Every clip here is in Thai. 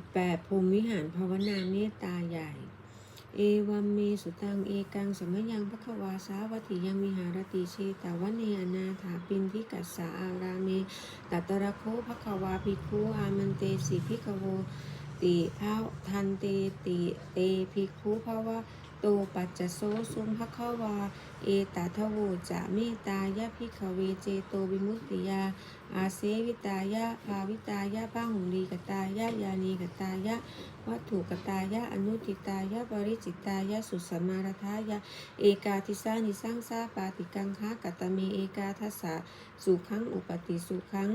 18ภูมิวิหารภาวนาเมตตาใหญ่ เอวัมเมสุตังเอกังสมยังพระควาสาวัติยังมิหารติเชตาวเนอนาถาปินทิกัสสาอาราเมตัตระโคพระควาภิกขุอามันเตสิภิกขโวติภาทันเตติเตภิกขุภาวะ ตปัจจโสสุมภควา เอตาทโวจะเมตตายะพิขเวเจโตวิมุตติยา อาเสวิตายะภาวิตายะบ้าหุลีกตายะยานีกตายะวัตถุกตายะอนุติตายะปริจิตายะสุสมารทายะเอกาทิสานิสังสาปาติกังคะกัตเมเอกาทัสสะสุขังอุปติสุขัง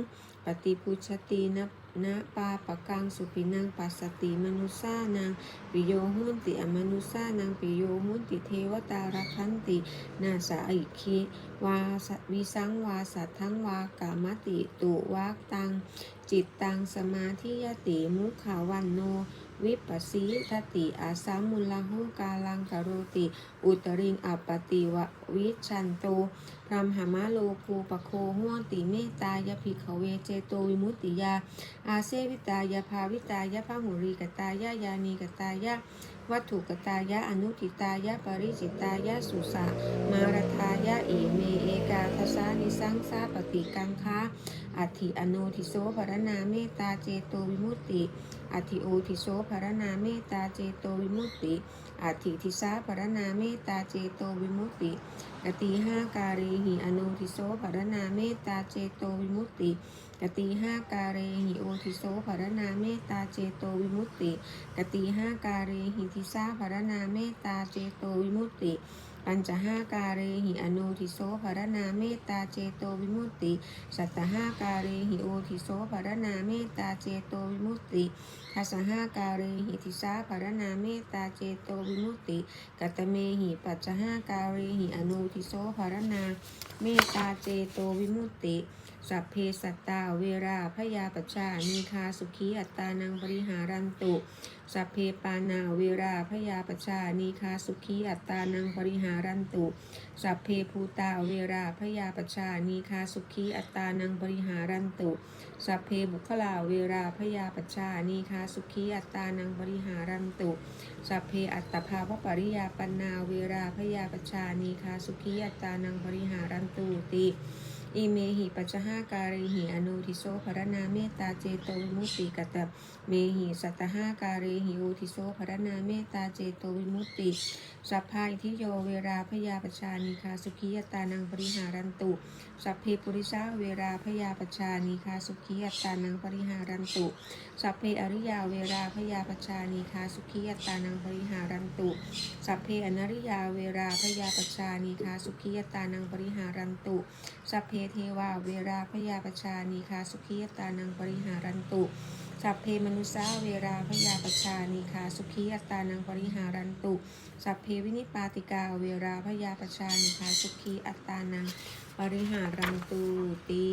ปฏิพุชตินะนะปาปะกังสุปินังปัสสติมนุสานังปิโยหุนติอมนุสานังปิโยหุนติเทวตารักันตินาสาอิคีวาสวิสังวาสัททั้งวากามติตุวักตังจิตตังสมาธิยติมุขาวันโนวิปัสสีทติอาสามุลลังหุกาลังกโรติ อุตริงอัปปติวะวิชันโตพรมหมาโลภูปโคห้วงติเมตตายภิกขเวเจโตวิมุตติยา อาเซวิตายาภาวิตายาพหุรีกตายายานีกตายะวัตถุกตายะอนุติตายะปริจิตายะสุสามารทายะอิเมเอกาทสาน สังสาปฏิกังคะอัติอโนทิโสภรณาเมตตาเจโตวิมุตติอัติโอทิโสภรณาเมตตาเจโตวิมุตติอัติทิสาภรณาเมตตาเจโตวิมุตติกติห้าการีหิอโนทิโสภรณาเมตตาเจโตวิมุตติกติห้าการีหิโอทิโสภรณาเมตตาเจโตวิมุตติกติห้าการีหิทิสาภรณาเมตตาเจโตวิมุตติ ปัญจห้าการีหิอนุทิโสภรณาเมตตาเจโตวิมุตติ สัตห้าการีหิโอทิโสภรณาเมตตาเจโตวิมุตติทัสห้าการีหิทิสาภรณาเมตตาเจโตวิมุตติกัตเมหิปัจจห้าการีหิอนุทิโสภรณาเมตตาเจโตวิมุตติ สัพเพสัตตาเวราพยาปชานีคาสุขีอัตตานังบริหารันตุ สัพเพปานาเวราพยาปชานีคาสุขีอัตตานังบริหารันตุ สัพเพภูตาเวราพยาปชานีคาสุขีอัตตานังบริหารันตุ สัพเพบุคลาเวราพยาปชานีคาสุขีอัตตานังบริหารันตุ สัพเพอัตตภาวปริยาปนาเวราพยาปชชานีคาสุขีอัตตานังบริหารันตุติ อิเมหิปัจจห้าการิหิอนุทิโสภรณาเมตตาเจโตวิมุตติกตะเมหิสัตหาการิหิโอทิโสภรณาเมตตาเจโตวิมุตติสัพพายทิโยเวราพยาปชานิคาสุขียตานังปริหารันตุสัพเพปุริสาเวราพยาปชานิคาสุขียตานังปริหารันตุสัพเพอริยาเวราพยาปชานิคาสุขียตานังปริหารันตุสัพเพอนริยาเวราพยาปชานิคาสุขียตานังปริหารันตุสัพเพเทวาเวราพยาปชานีคาสุขียตานังปริหารันตุ สัพเพมนุสาเวราพยาปชานีคาสุขียตานังปริหารันตุ สัพเพวินิปาติกาเวราพยาปชานีคาสุขีอัตตานังปริหารันตุติ